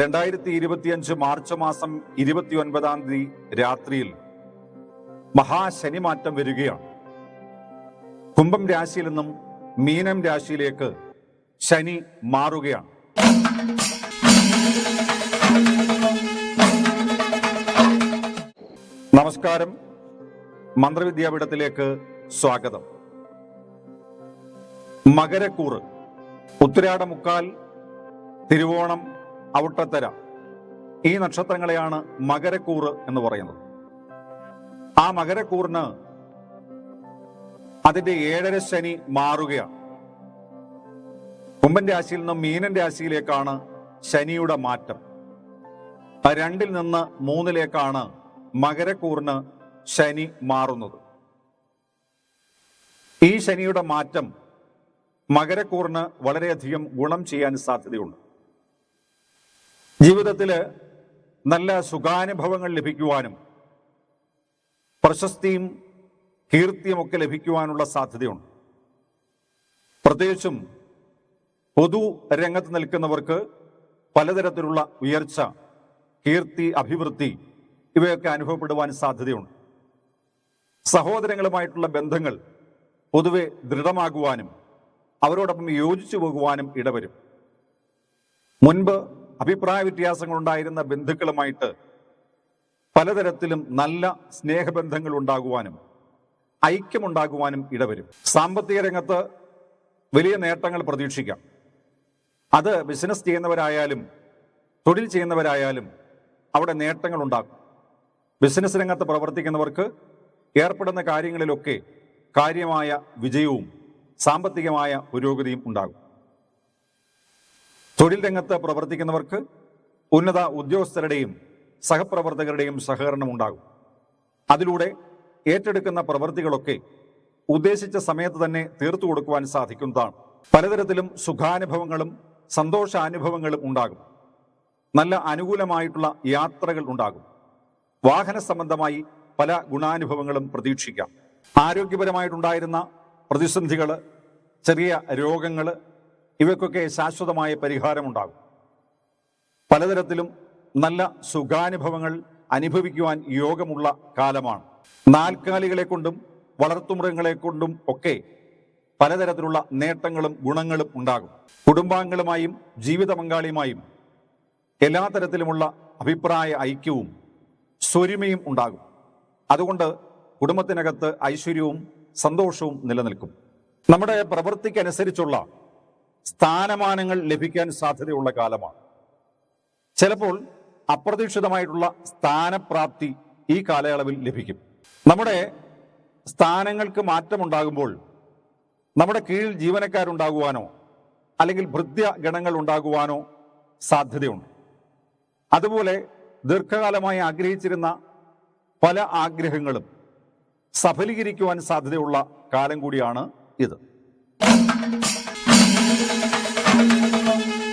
രണ്ടായിരത്തി ഇരുപത്തിയഞ്ച് മാർച്ച് മാസം ഇരുപത്തിയൊൻപതാം തീയതി രാത്രിയിൽ മഹാശനി മാറ്റം വരികയാണ്. കുംഭം രാശിയിൽ നിന്നും മീനം രാശിയിലേക്ക് ശനി മാറുകയാണ്. നമസ്കാരം. മന്ത്രവിദ്യാപീഠത്തിലേക്ക് സ്വാഗതം. മകരക്കൂറ് ഉത്തരാടമുക്കാൽ തിരുവോണം ഔട്ടത്തര ഈ നക്ഷത്രങ്ങളെയാണ് മകരക്കൂറ് എന്ന് പറയുന്നത്. ആ മകരക്കൂറിന് അതിന്റെ ഏഴര ശനി മാറുകയാണ്. കുംഭൻ രാശിയിൽ നിന്നും മീനൻ രാശിയിലേക്കാണ് ശനിയുടെ മാറ്റം. രണ്ടിൽ നിന്ന് മൂന്നിലേക്കാണ് മകരക്കൂറിന് ശനി മാറുന്നത്. ഈ ശനിയുടെ മാറ്റം മകരക്കൂറിന് വളരെയധികം ഗുണം ചെയ്യാൻ സാധ്യതയുണ്ട്. ജീവിതത്തിൽ നല്ല സുഖാനുഭവങ്ങൾ ലഭിക്കുവാനും പ്രശസ്തിയും കീർത്തിയുമൊക്കെ ലഭിക്കുവാനുള്ള സാധ്യതയുണ്ട്. പ്രത്യേകിച്ചും പൊതു രംഗത്ത് നിൽക്കുന്നവർക്ക് പലതരത്തിലുള്ള ഉയർച്ച കീർത്തി അഭിവൃദ്ധി ഇവയൊക്കെ അനുഭവപ്പെടുവാൻ സാധ്യതയുണ്ട്. സഹോദരങ്ങളുമായിട്ടുള്ള ബന്ധങ്ങൾ പൊതുവെ ദൃഢമാകുവാനും അവരോടൊപ്പം യോജിച്ചു പോകുവാനും ഇടവരും. മുൻപ് അഭിപ്രായ വ്യത്യാസങ്ങളുണ്ടായിരുന്ന ബന്ധുക്കളുമായിട്ട് പലതരത്തിലും നല്ല സ്നേഹബന്ധങ്ങൾ ഉണ്ടാകുവാനും ഐക്യമുണ്ടാകുവാനും ഇടവരും. സാമ്പത്തിക രംഗത്ത് വലിയ നേട്ടങ്ങൾ പ്രതീക്ഷിക്കാം. അത് ബിസിനസ് ചെയ്യുന്നവരായാലും തൊഴിൽ ചെയ്യുന്നവരായാലും അവിടെ നേട്ടങ്ങൾ ഉണ്ടാകും ബിസിനസ് രംഗത്ത് പ്രവർത്തിക്കുന്നവർക്ക് ഏർപ്പെടുന്ന കാര്യങ്ങളിലൊക്കെ കാര്യമായ വിജയവും സാമ്പത്തികമായ പുരോഗതിയും ഉണ്ടാകും. തൊഴിൽ രംഗത്ത് പ്രവർത്തിക്കുന്നവർക്ക് ഉന്നത ഉദ്യോഗസ്ഥരുടെയും സഹപ്രവർത്തകരുടെയും സഹകരണം ഉണ്ടാകും. അതിലൂടെ ഏറ്റെടുക്കുന്ന പ്രവൃത്തികളൊക്കെ ഉദ്ദേശിച്ച സമയത്ത് തന്നെ തീർത്തു കൊടുക്കുവാൻ സാധിക്കുന്നതാണ്. പലതരത്തിലും സുഖാനുഭവങ്ങളും സന്തോഷാനുഭവങ്ങളും ഉണ്ടാകും. നല്ല അനുകൂലമായിട്ടുള്ള യാത്രകൾ ഉണ്ടാകും. വാഹന സംബന്ധമായി പല ഗുണാനുഭവങ്ങളും പ്രതീക്ഷിക്കാം. ആരോഗ്യപരമായിട്ടുണ്ടായിരുന്ന പ്രതിസന്ധികൾ ചെറിയ രോഗങ്ങൾ ഇവയ്ക്കൊക്കെ ശാശ്വതമായ പരിഹാരമുണ്ടാകും. പലതരത്തിലും നല്ല സുഖാനുഭവങ്ങൾ അനുഭവിക്കുവാൻ യോഗമുള്ള കാലമാണ്. നാൽക്കാലികളെ കൊണ്ടും വളർത്തുമൃഗങ്ങളെ കൊണ്ടും ഒക്കെ പലതരത്തിലുള്ള നേട്ടങ്ങളും ഗുണങ്ങളും ഉണ്ടാകും. കുടുംബാംഗങ്ങളുമായും ജീവിത പങ്കാളിയുമായും എല്ലാ തരത്തിലുമുള്ള അഭിപ്രായ ഐക്യവും സ്വരുമയും ഉണ്ടാകും. അതുകൊണ്ട് കുടുംബത്തിനകത്ത് ഐശ്വര്യവും സന്തോഷവും നിലനിൽക്കും. നമ്മുടെ പ്രവൃത്തിക്കനുസരിച്ചുള്ള സ്ഥാനമാനങ്ങൾ ലഭിക്കാൻ സാധ്യതയുള്ള കാലമാണ്. ചിലപ്പോൾ അപ്രതീക്ഷിതമായിട്ടുള്ള സ്ഥാനപ്രാപ്തി ഈ കാലയളവിൽ ലഭിക്കും. നമ്മുടെ സ്ഥാനങ്ങൾക്ക് മാറ്റമുണ്ടാകുമ്പോൾ നമ്മുടെ കീഴിൽ ജീവനക്കാരുണ്ടാകുവാനോ അല്ലെങ്കിൽ ഭൃത്യ ഗണങ്ങൾ ഉണ്ടാകുവാനോ സാധ്യതയുണ്ട്. അതുപോലെ ദീർഘകാലമായി ആഗ്രഹിച്ചിരുന്ന പല ആഗ്രഹങ്ങളും സഫലീകരിക്കുവാൻ സാധ്യതയുള്ള കാലം കൂടിയാണ് ഇത്. thank you